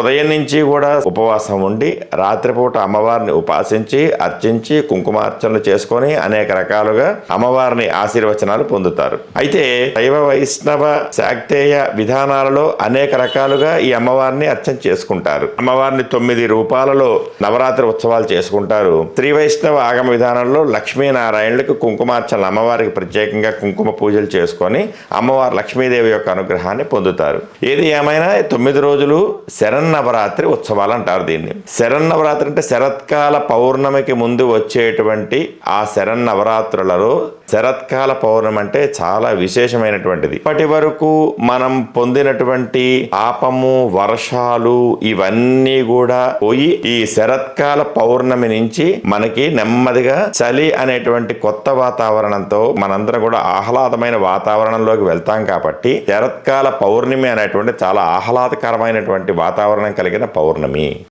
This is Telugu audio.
ఉదయం నుంచి కూడా ఉపవాసం ఉండి రాత్రిపూట అమ్మవారిని ఉపాసించి అర్చించి కుంకుమార్చనలు చేసుకొని అనేక రకాలుగా అమ్మవారిని ఆశీర్వచనాలు పొందుతారు. అయితే శైవ వైష్ణవ శాక్తేయ విధానాలలో అనేక రకాలుగా ఈ అమ్మవారిని అర్చన చేసుకుంటారు. అమ్మవారిని తొమ్మిది రూపాలలో నవరాత్రి ఉత్సవాలు చేసుకుంటారు. శ్రీ వైష్ణవ ఆగమ విధానంలో లక్ష్మీనారాయణులకు కుంకుమార్చనలు అమ్మవారికి ప్రత్యేకంగా కుంకుమ పూజలు చేసుకొని అమ్మవారు లక్ష్మీదేవి యొక్క అనుగ్రహాన్ని పొందుతారు. ఏది ఏమైనా తొమ్మిది రోజులు శరణ్ శరన్నవరాత్రి ఉత్సవాలు అంటారు దీన్ని. శరన్నవరాత్రి అంటే శరత్కాల పౌర్ణమికి ముందు వచ్చేటువంటి ఆ శరన్నవరాత్రులలో శరత్కాల పౌర్ణమి అంటే చాలా విశేషమైనటువంటిది. ఇప్పటి వరకు మనం పొందినటువంటి పాపము వర్షాలు ఇవన్నీ కూడా పోయి ఈ శరత్కాల పౌర్ణమి నుంచి మనకి నెమ్మదిగా చలి అనేటువంటి కొత్త వాతావరణంతో మనందరం కూడా ఆహ్లాదమైన వాతావరణంలోకి వెళ్తాం కాబట్టి శరత్కాల పౌర్ణమి అనేటువంటి చాలా ఆహ్లాదకరమైనటువంటి వాతావరణం వాతావరణం కలిగిన పౌర్ణమి.